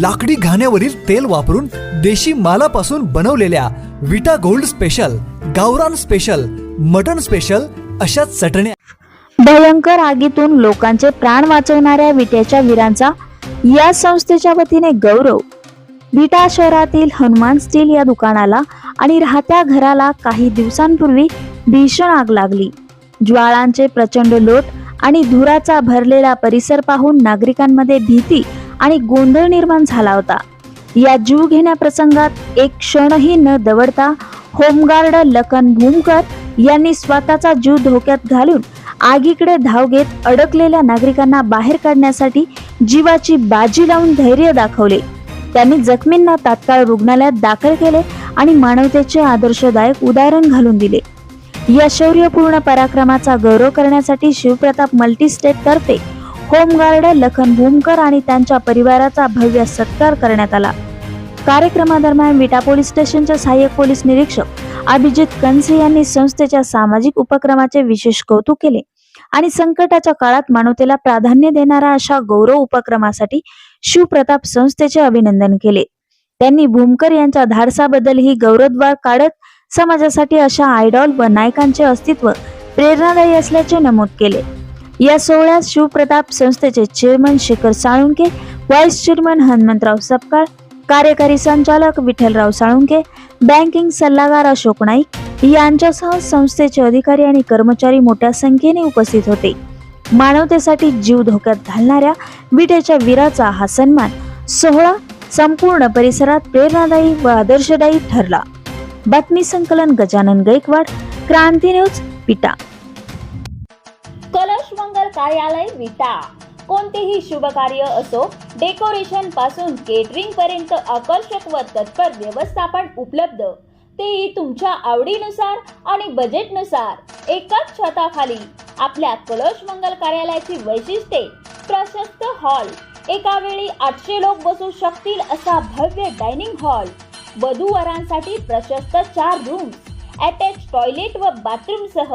लाकडी घाण्यावरील तेल वापरून देशी मालापासून बनवलेल्या विटा गोल्ड स्पेशल गावरान स्पेशल मटन स्पेशल अशा चटण्या भयंकर आगीतून लोकांचे प्राण वाचवणाऱ्या विट्याच्या वीरांचा या संस्थेच्या वतीने गौरव. विटा शहरातील हनुमान स्टील या दुकानाला आणि राहत्या घराला काही दिवसांपूर्वी भीषण आग लागली. ज्वाळांचे प्रचंड लोट आणि धुराचा भरलेला परिसर पाहून नागरिकांमध्ये भीती आणि गोंधळ निर्माण झाला होता. या जीव घेण्या प्रसंगात एक क्षणही न दवडता होमगार्ड लखन भूमकर यांनी स्वतःचा जीव धोक्यात घालून आगीकडे धाव घेत अडकलेल्या नागरिकांना बाहेर काढण्यासाठी जीवाची बाजी लावून धैर्य दाखवले. त्यांनी जखमींना तात्काळ रुग्णालयात दाखल केले आणि मानवतेचे आदर्शदायक उदाहरण घालून दिले. या शौर्यपूर्ण पराक्रमाचा गौरव करण्यासाठी शिवप्रताप मल्टीस्टेट तर्फे होमगार्ड लखन भूमकर आणि त्यांच्या परिवाराचा भव्य सत्कार करण्यात आला. कार्यक्रमादरम्यान विटा पोलीस स्टेशनच्या सहाय्यक पोलीस निरीक्षक अभिजित कंसे यांनी संस्थेच्या सामाजिक उपक्रमाचे विशेष कौतुक केले आणि संकटाच्या काळात मानवतेला प्राधान्य देणारा अशा गौरव उपक्रमासाठी शिवप्रताप संस्थेचे अभिनंदन केले. त्यांनी भूमकर यांच्या धाडसाबद्दल ही गौरवद्वार काढत समाजासाठी अशा आयडॉल व नायकांचे अस्तित्व प्रेरणादायी असल्याचे नमूद केले. या सोहळ्यात शिवप्रताप संस्थेचे chairman Shekhar Salunke vice chairman Hanumantrao Sapkal कार्यकारी संचालक विठ्ठलराव साळुंके बँकिंग सल्लागार अशोक नाईक यांच्यासह संस्थेचे अधिकारी आणि कर्मचारी मोठ्या संख्येने उपस्थित होते. मानवतेसाठी जीव धोक्यात घालणाऱ्या विटेच्या वीराचा हा सन्मान सोहळा संपूर्ण परिसरात प्रेरणादायी व आदर्शदायी ठरला. बातमी संकलन गजानन गायकवाड क्रांती न्यूज पिटा. कार्यालय विटा. कोणतेही शुभ कार्य असो डेकोरेशनपासून केटरिंग पर्यंत आकर्षक व तत्पर व्यवस्थापन उपलब्ध. तेही तुमच्या आवडीनुसार आणि बजेटनुसार एकाच छताखाली आपल्या कलश मंगल कार्यालयाची वैशिष्ट्ये प्रशस्त हॉल एका वेळी आठशे लोक बसू शकतील असा भव्य डायनिंग हॉल वधूवरांसाठी प्रशस्त चार रूम्स अटॅच टॉयलेट व बाथरूम सह.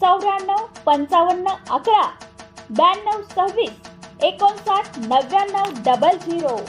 चौऱ्याण्णव पंचावन्न अकरा. ब्याण्णव सव्वीस. एकोणसाठ नव्याण्णव डबल झिरो.